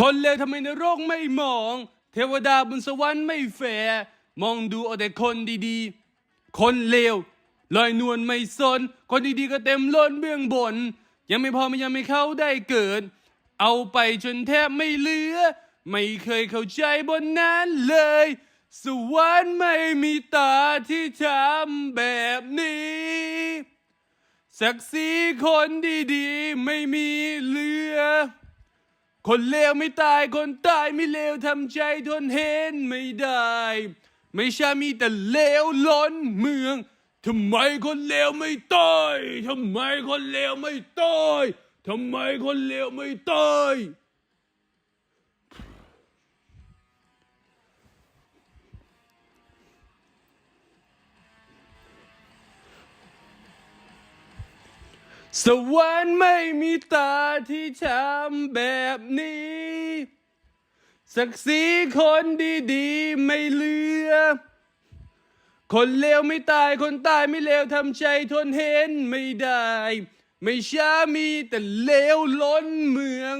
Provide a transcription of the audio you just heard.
คนเลวทำไมนรกไม่มอง เทวดาบนสวรรค์ไม่แฟร์มองดูเอาแต่คนดีๆ คนเลวลอยนวลไม่สน คนดีๆก็เต็มล้นเบื้องบน ยังไม่พอมันยังไม่เข้าได้เกิด เอาไปจนแทบไม่เหลือ ไม่เคยเข้าใจบนนั้นเลย สวรรค์ไม่มีตาที่ทำแบบนี้ศักดิ์ศรีคนดีๆ ไม่มีเหลือ คนเลวไม่ตายคนตายไม่เลวทำใจทนเห็นไม่ได้ ไม่ใช่มีแต่เลวล้นเมืองทำไมคนเลวไม่ตายทำไมคนเลวไม่ตายทำไมคนเลวไม่ตาย สวรรค์ไม่มีตาที่ช้ำแบบนี้ ศักดิ์ศรีคนดีๆ ไม่เหลือ คนเลวไม่ตายคนตายไม่เลวทำใจทนเห็นไม่ได้ ไม่ช้ามีแต่เลวล้นเมือง